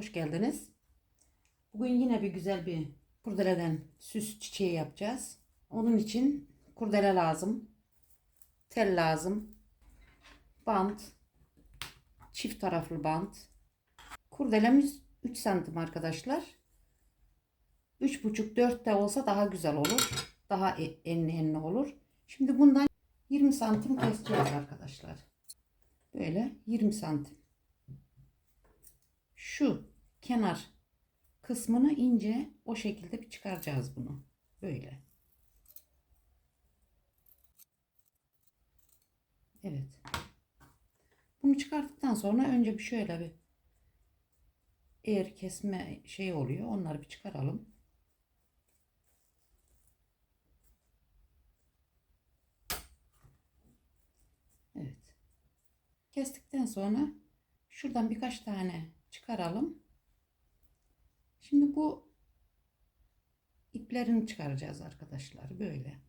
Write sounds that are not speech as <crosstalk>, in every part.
hoş geldiniz. Bugün yine bir güzel bir kurdeleden süs çiçeği yapacağız. Onun için kurdele lazım, tel lazım, bant, çift taraflı bant. Kurdelemiz 3 santim arkadaşlar. 3,5-4 de olsa daha güzel olur. Daha e- enli enli olur. Şimdi bundan 20 santim keseceğiz arkadaşlar. Böyle 20 santim. Şu kenar kısmını ince o şekilde bir çıkaracağız bunu. Böyle. Evet. Bunu çıkarttıktan sonra önce bir şöyle bir eğer kesme şey oluyor. Onları bir çıkaralım. Evet. Kestikten sonra şuradan birkaç tane çıkaralım. Şimdi bu iplerini çıkaracağız arkadaşlar. Böyle.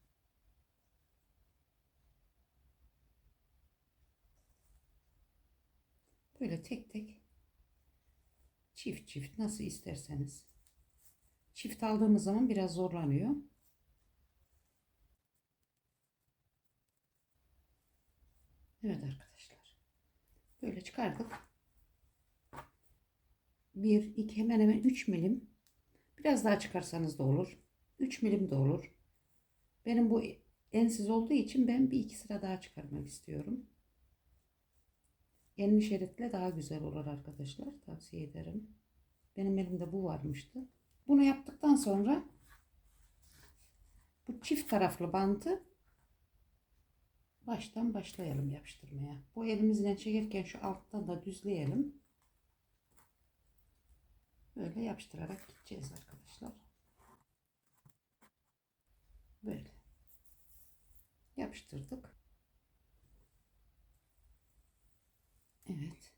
Böyle tek tek çift çift nasıl isterseniz. Çift aldığımız zaman biraz zorlanıyor. Evet arkadaşlar. Böyle çıkardık. 1, 2 hemen hemen 3 milim. Biraz daha çıkarsanız da olur. 3 milim de olur. Benim bu ensiz olduğu için ben bir iki sıra daha çıkarmak istiyorum. Enli şeritle daha güzel olur arkadaşlar. Tavsiye ederim. Benim elimde bu varmıştı. Bunu yaptıktan sonra bu çift taraflı bantı baştan başlayalım yapıştırmaya. Bu elimizle çekerken şu alttan da düzleyelim. Böyle yapıştırarak gideceğiz arkadaşlar. Böyle. Yapıştırdık. Evet.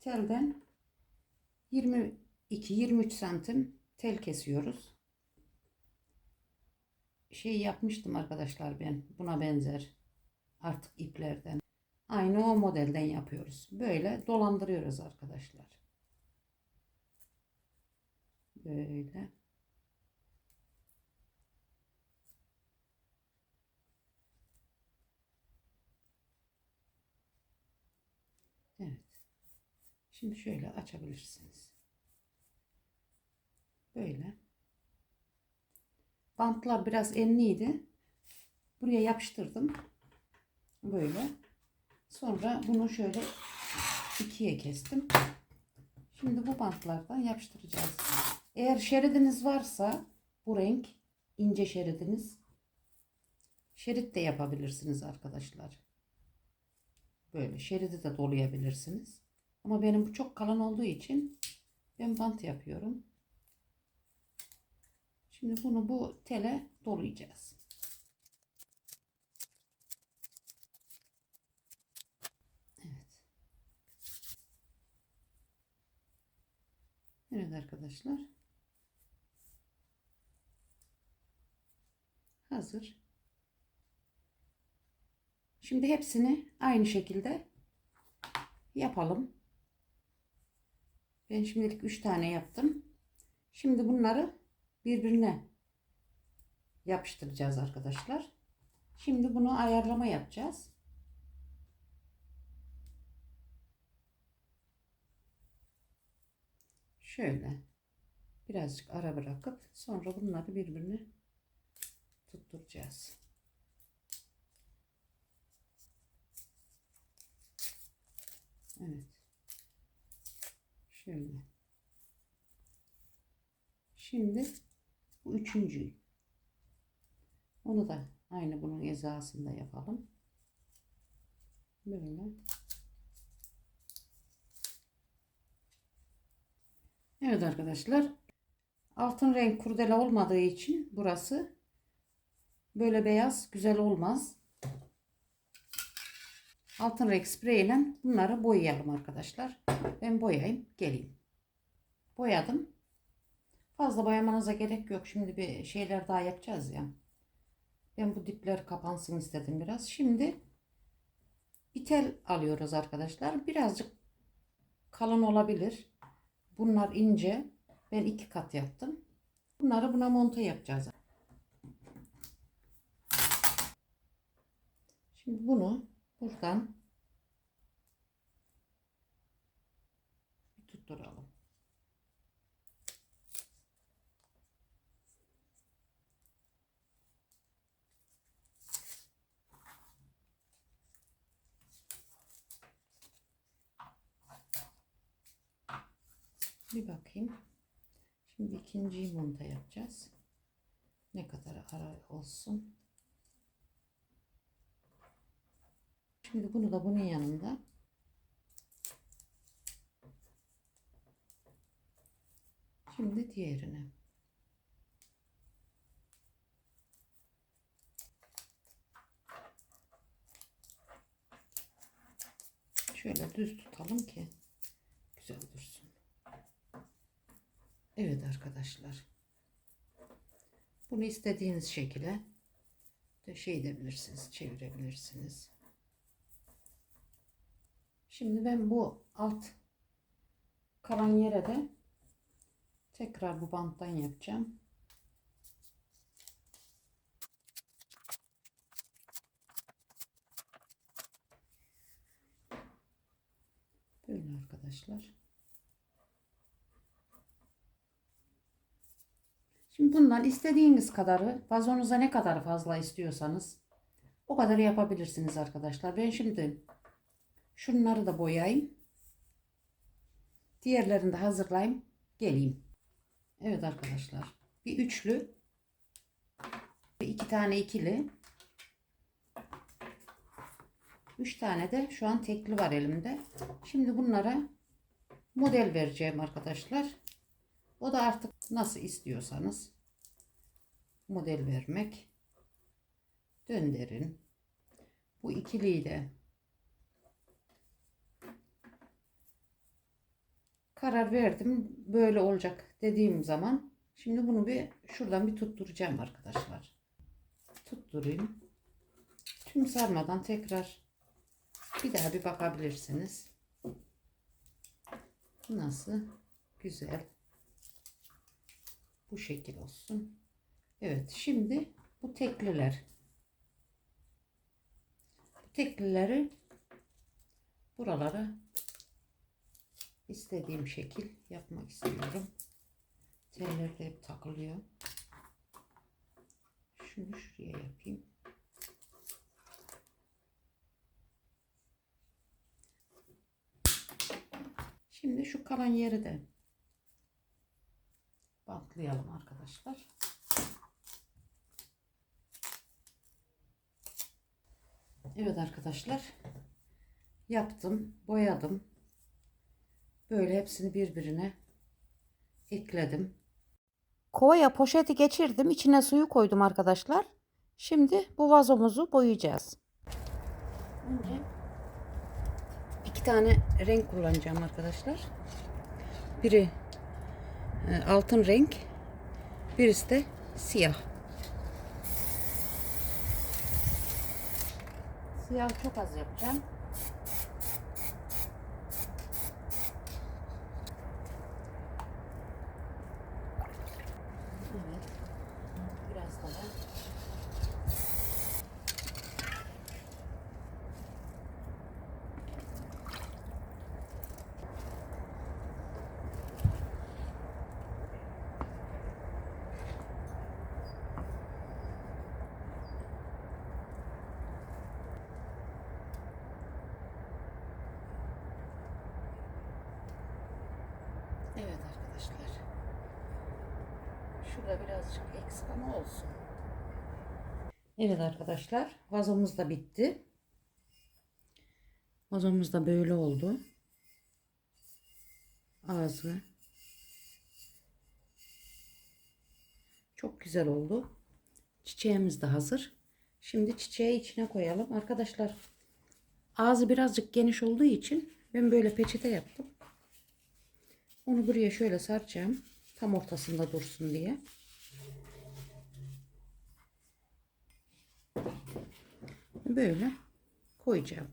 Telden 22-23 santim tel kesiyoruz. Şey yapmıştım arkadaşlar ben buna benzer artık iplerden. Aynı o modelden yapıyoruz. Böyle dolandırıyoruz arkadaşlar. Böyle. Evet. Şimdi şöyle açabilirsiniz. Böyle. Bantlar biraz enliydi. Buraya yapıştırdım. Böyle. Sonra bunu şöyle ikiye kestim. Şimdi bu bantlardan yapıştıracağız. Eğer şeridiniz varsa bu renk ince şeridiniz şerit de yapabilirsiniz arkadaşlar. Böyle şeridi de dolayabilirsiniz. Ama benim bu çok kalın olduğu için ben bant yapıyorum. Şimdi bunu bu tele dolayacağız. Evet arkadaşlar. Hazır. Şimdi hepsini aynı şekilde yapalım. Ben şimdilik 3 tane yaptım. Şimdi bunları birbirine yapıştıracağız arkadaşlar. Şimdi bunu ayarlama yapacağız. Şöyle birazcık ara bırakıp sonra bunları birbirine tutturacağız. Evet. Şöyle. Şimdi bu üçüncü. Onu da aynı bunun hizasında yapalım. Böyle. Evet arkadaşlar. Altın renk kurdele olmadığı için burası böyle beyaz güzel olmaz. Altın renk sprey ile bunları boyayalım arkadaşlar. Ben boyayayım geleyim. Boyadım. Fazla boyamanıza gerek yok. Şimdi bir şeyler daha yapacağız ya. Ben bu dipler kapansın istedim biraz. Şimdi bir tel alıyoruz arkadaşlar. Birazcık kalın olabilir. Bunlar ince. Ben iki kat yaptım. Bunları buna monte yapacağız. Şimdi bunu buradan tutturalım. Bir bakayım. Şimdi ikinciyi monta yapacağız. Ne kadar ara olsun. Şimdi bunu da bunun yanında Şimdi diğerine. Şöyle düz tutalım ki güzel dursun. Evet arkadaşlar. Bunu istediğiniz şekilde de şey edebilirsiniz, çevirebilirsiniz. Şimdi ben bu alt kalan yere de tekrar bu banttan yapacağım. Böyle arkadaşlar. Şimdi bundan istediğiniz kadarı vazonuza ne kadar fazla istiyorsanız o kadar yapabilirsiniz arkadaşlar. Ben şimdi şunları da boyayayım. Diğerlerini de hazırlayayım. Geleyim. Evet arkadaşlar. Bir üçlü. ve iki tane ikili. Üç tane de şu an tekli var elimde. Şimdi bunlara model vereceğim arkadaşlar. O da artık nasıl istiyorsanız model vermek. Döndürün. Bu ikiliyi de karar verdim. Böyle olacak dediğim zaman şimdi bunu bir şuradan bir tutturacağım arkadaşlar. Tutturayım. Tüm sarmadan tekrar bir daha bir bakabilirsiniz. Nasıl? Güzel. Bu şekil olsun. Evet şimdi bu tekliler. Bu teklileri buralara istediğim şekil yapmak istiyorum. Teller de hep takılıyor. Şunu şuraya yapayım. Şimdi şu kalan yeri de bantlayalım arkadaşlar. Evet arkadaşlar. Yaptım, boyadım. Böyle hepsini birbirine ekledim. Kovaya poşeti geçirdim. içine suyu koydum arkadaşlar. Şimdi bu vazomuzu boyayacağız. Önce iki tane renk kullanacağım arkadaşlar. Biri altın renk, birisi de siyah. Siyah çok az yapacağım. Evet. Biraz daha. Evet arkadaşlar. Şurada birazcık eksik olsun. Evet arkadaşlar. Vazomuz da bitti. Vazomuz da böyle oldu. Ağzı. Çok güzel oldu. Çiçeğimiz de hazır. Şimdi çiçeği içine koyalım. Arkadaşlar ağzı birazcık geniş olduğu için ben böyle peçete yaptım. Onu buraya şöyle saracağım. Tam ortasında dursun diye. Böyle koyacağım.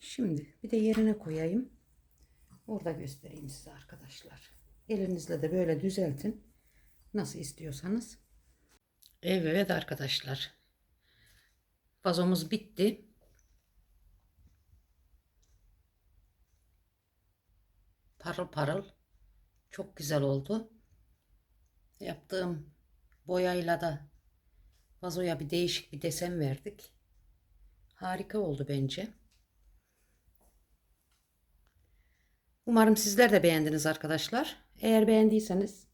Şimdi bir de yerine koyayım. Orada göstereyim size arkadaşlar. Elinizle de böyle düzeltin. Nasıl istiyorsanız. Evet arkadaşlar. Vazomuz bitti. Parıl parıl. Çok güzel oldu. Yaptığım boyayla da vazoya bir değişik bir desen verdik. Harika oldu bence. Umarım sizler de beğendiniz arkadaşlar. Eğer beğendiyseniz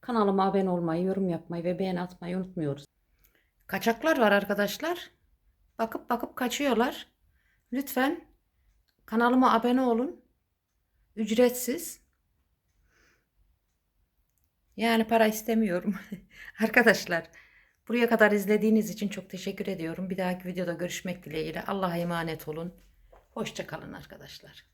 kanalıma abone olmayı, yorum yapmayı ve beğeni atmayı unutmuyoruz. Kaçaklar var arkadaşlar. Bakıp bakıp kaçıyorlar. Lütfen kanalıma abone olun. Ücretsiz. Yani para istemiyorum. <laughs> Arkadaşlar buraya kadar izlediğiniz için çok teşekkür ediyorum. Bir dahaki videoda görüşmek dileğiyle. Allah'a emanet olun. Hoşça kalın arkadaşlar.